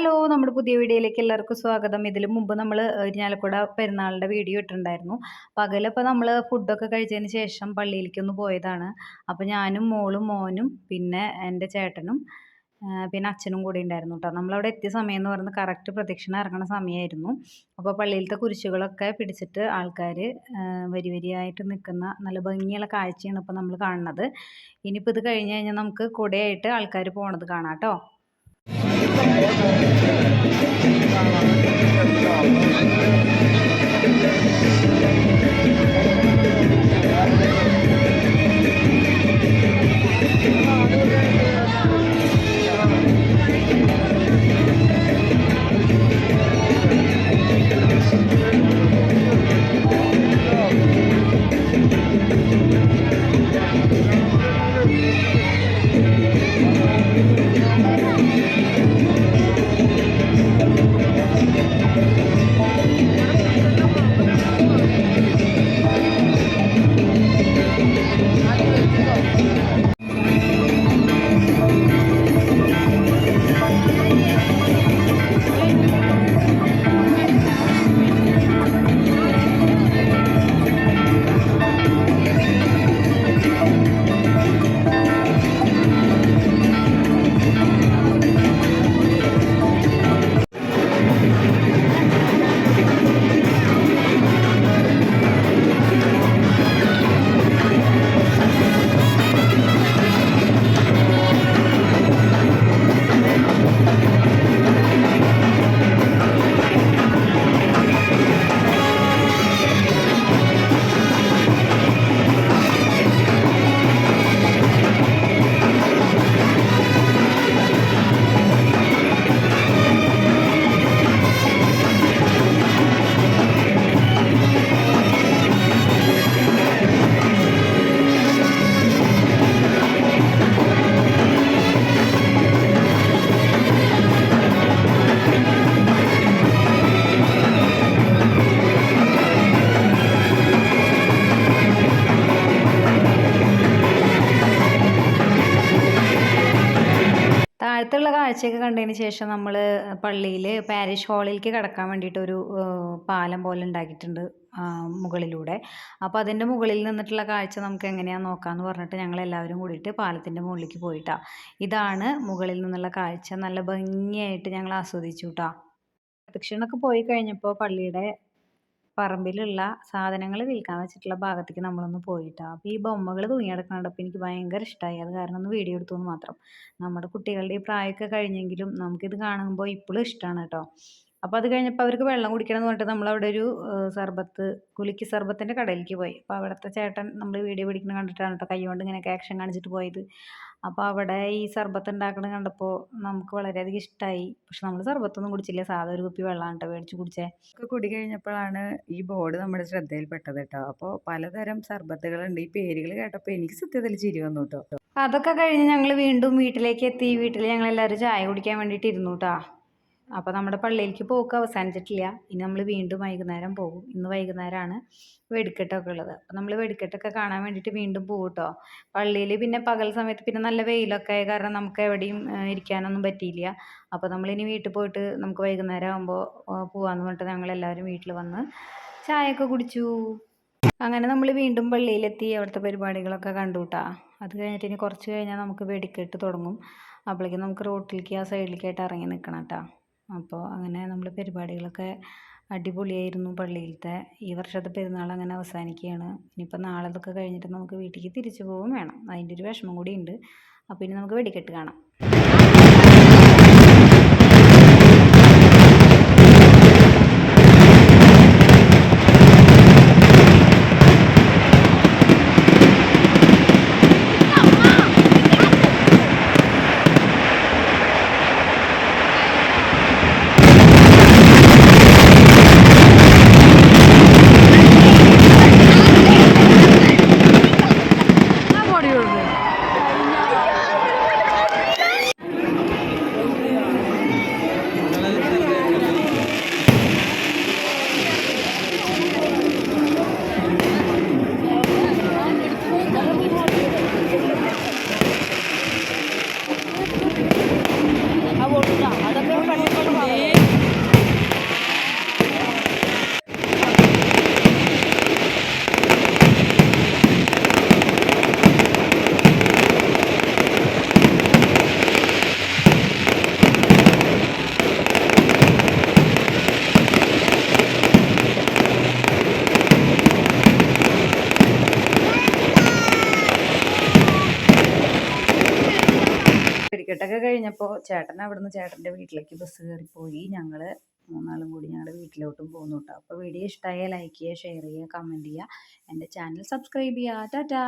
Hello നമ്മുടെ പുതിയ വീഡിയോയിലേക്ക് എല്ലാവർക്കും സ്വാഗതം. ഇതിന് മുമ്പ് നമ്മൾ ഇരിഞ്ഞാലക്കുട പെരുന്നാളിന്റെ വീഡിയോ ഇട്ടിട്ടുണ്ടായിരുന്നു. പകലപ്പോൾ നമ്മൾ ഫുഡൊക്കെ കഴിച്ചതിന് ശേഷം പള്ളിയിലേക്കൊന്ന് പോയതാണ്. അപ്പോൾ ഞാനും മോളും മോനും പിന്നെ എന്റെ ചേട്ടനും പിന്നെ അച്ഛനും കൂടി ഉണ്ടായിരുന്നു കേട്ടോ നമ്മളവിടെ എത്തിയ സമയം എന്ന് പറയുന്നത് കറക്റ്റ് പ്രദക്ഷിണ ഇറങ്ങുന്ന സമയമായിരുന്നു അപ്പോൾ പള്ളിയിലത്തെ കുരിശുകളൊക്കെ പിടിച്ചിട്ട് ആൾക്കാർ വരി വരിയായിട്ട് നിൽക്കുന്ന നല്ല ഭംഗിയുള്ള കാഴ്ചയാണ് ഇപ്പോൾ നമ്മൾ കാണുന്നത്. ഇനിയിപ്പോൾ ഇത് കഴിഞ്ഞ് കഴിഞ്ഞാൽ നമുക്ക് കുടയായിട്ട് ആൾക്കാർ പോണത് കാണാം കേട്ടോ I'm gonna get you. കാഴ്ചയൊക്കെ കണ്ടതിന് ശേഷം നമ്മൾ പള്ളിയിൽ പാരിഷ് ഹാളിലേക്ക് കടക്കാൻ വേണ്ടിയിട്ട് ഒരു പാലം പോലെ ഉണ്ടാക്കിയിട്ടുണ്ട് മുകളിലൂടെ. അപ്പോൾ അതിന്റെ മുകളിൽ നിന്നിട്ടുള്ള കാഴ്ച നമുക്ക് എങ്ങനെയാണെന്ന് നോക്കാമെന്ന് പറഞ്ഞിട്ട് ഞങ്ങൾ എല്ലാവരും കൂടിയിട്ട് പാലത്തിന്റെ മുകളിലേക്ക് പോയിട്ടാ. ഇതാണ് മുകളിൽ നിന്നുള്ള കാഴ്ച. നല്ല ഭംഗിയായിട്ട് ഞങ്ങൾ ആസ്വദിച്ചു കേട്ടോ പ്രദക്ഷിണമൊക്കെ പോയി കഴിഞ്ഞപ്പോൾ പള്ളിയുടെ പറമ്പിലുള്ള സാധനങ്ങൾ വിൽക്കാൻ വെച്ചിട്ടുള്ള ഭാഗത്തേക്ക് നമ്മളൊന്ന് പോയിട്ടാണ് അപ്പോൾ ഈ ബൊമ്മകൾ തൂങ്ങിക്കിടക്കണപ്പോൾ എനിക്ക് ഭയങ്കര ഇഷ്ടമായി അത് കാരണം ഒന്ന് വീഡിയോ എടുത്തു എന്ന് മാത്രം. നമ്മുടെ കുട്ടികളുടെ ഈ പ്രായമൊക്കെ കഴിഞ്ഞെങ്കിലും നമുക്കിത് കാണുമ്പോൾ ഇപ്പോഴും ഇഷ്ടമാണ് കേട്ടോ. അപ്പോൾ അത് കഴിഞ്ഞപ്പോൾ അവർക്ക് വെള്ളം കുടിക്കണമെന്ന് പറഞ്ഞിട്ട് നമ്മളവിടെ ഒരു സർബത്ത് കുലുക്കി സർബത്തിന്റെ കടയിലേക്ക് പോയി. അപ്പോൾ അവിടുത്തെ ചേട്ടൻ നമ്മൾ വീഡിയോ പിടിക്കുന്നത് കണ്ടിട്ടാണ് കേട്ടോ കൈ കൊണ്ട് ഇങ്ങനെ ആക്ഷൻ കാണിച്ചിട്ട് പോയത്. അപ്പോൾ അവിടെ ഈ സർബത്ത് ഉണ്ടാക്കുന്നത് കണ്ടപ്പോൾ നമുക്ക് വളരെയധികം ഇഷ്ടമായി പക്ഷെ നമ്മൾ സർബത്തൊന്നും കുടിച്ചില്ല. സാധാ ഒരു കുപ്പി വെള്ളമാണ് കേട്ടോ മേടിച്ച് കുടിച്ചേ. ഒക്കെ കുടി കഴിഞ്ഞപ്പോഴാണ് ഈ ബോർഡ് നമ്മുടെ ശ്രദ്ധയിൽപ്പെട്ടത് കേട്ടോ. അപ്പോൾ പലതരം സർബത്തുകളുണ്ട്. ഈ പേരുകൾ കേട്ടപ്പോൾ എനിക്ക് സത്യത്തിൽ ചിരി വന്നു കേട്ടോ. അതൊക്കെ കഴിഞ്ഞ് ഞങ്ങൾ വീണ്ടും വീട്ടിലേക്ക് എത്തി. വീട്ടിൽ ഞങ്ങൾ എല്ലാവരും ചായ കുടിക്കാൻ വേണ്ടിയിട്ട് ഇരുന്നു കേട്ടോ. അപ്പോൾ നമ്മുടെ പള്ളിയിലേക്ക് പോക്ക് അവസാനിച്ചിട്ടില്ല. ഇനി നമ്മൾ വീണ്ടും വൈകുന്നേരം പോകും. ഇന്ന് വൈകുന്നേരമാണ് വെടിക്കെട്ടൊക്കെ ഉള്ളത്. അപ്പോൾ നമ്മൾ വെടിക്കെട്ടൊക്കെ കാണാൻ വേണ്ടിയിട്ട് വീണ്ടും പോകും കേട്ടോ പള്ളിയിൽ പിന്നെ പകൽ സമയത്ത് പിന്നെ നല്ല വെയിലൊക്കെ ആയ കാരണം നമുക്ക് എവിടെയും ഇരിക്കാനൊന്നും പറ്റിയില്ല. അപ്പോൾ നമ്മളിനി വീട്ടിൽ പോയിട്ട് നമുക്ക് വൈകുന്നേരം ആകുമ്പോൾ പോകാമെന്ന് പറഞ്ഞിട്ട് ഞങ്ങൾ എല്ലാവരും വീട്ടിൽ വന്ന് ചായയൊക്കെ കുടിച്ചു. അങ്ങനെ നമ്മൾ വീണ്ടും പള്ളിയിലെത്തി. അവിടുത്തെ പരിപാടികളൊക്കെ കണ്ടു കേട്ടാ അത് കഴിഞ്ഞിട്ട് ഇനി കുറച്ച് കഴിഞ്ഞാൽ നമുക്ക് വെടിക്കെട്ട് തുടങ്ങും. അപ്പോഴേക്കും നമുക്ക് റോട്ടിലേക്ക് ആ സൈഡിലേക്കായിട്ട് ഇറങ്ങി നിൽക്കണം കേട്ടോ അപ്പോൾ അങ്ങനെ നമ്മൾ പരിപാടികളൊക്കെ അടിപൊളിയായിരുന്നു പള്ളിയിലത്തെ. ഈ വർഷത്തെ പെരുന്നാൾ അങ്ങനെ അവസാനിക്കുകയാണ്. ഇനിയിപ്പോൾ നാളെ ഇതൊക്കെ കഴിഞ്ഞിട്ട് നമുക്ക് വീട്ടിലേക്ക് തിരിച്ചു പോകും വേണം. അതിന്റെ ഒരു വിഷമം കൂടി ഉണ്ട് അപ്പോൾ ഇനി നമുക്ക് വെടിക്കെട്ട് കാണാം. അതൊക്കെ കഴിഞ്ഞപ്പോൾ ചേട്ടൻ അവിടുന്ന് ചേട്ടന്റെ വീട്ടിലേക്ക് ബസ് കയറി പോയി. ഞങ്ങൾ മൂന്നാളും കൂടി ഞങ്ങളുടെ വീട്ടിലോട്ടും പോകുന്നു കേട്ടോ അപ്പോൾ വീഡിയോ ഇഷ്ടമായാൽ ലൈക്ക് ചെയ്യുക ഷെയർ ചെയ്യുക കമന്റ് ചെയ്യുക എന്റെ ചാനൽ സബ്സ്ക്രൈബ് ചെയ്യുക ടാറ്റാ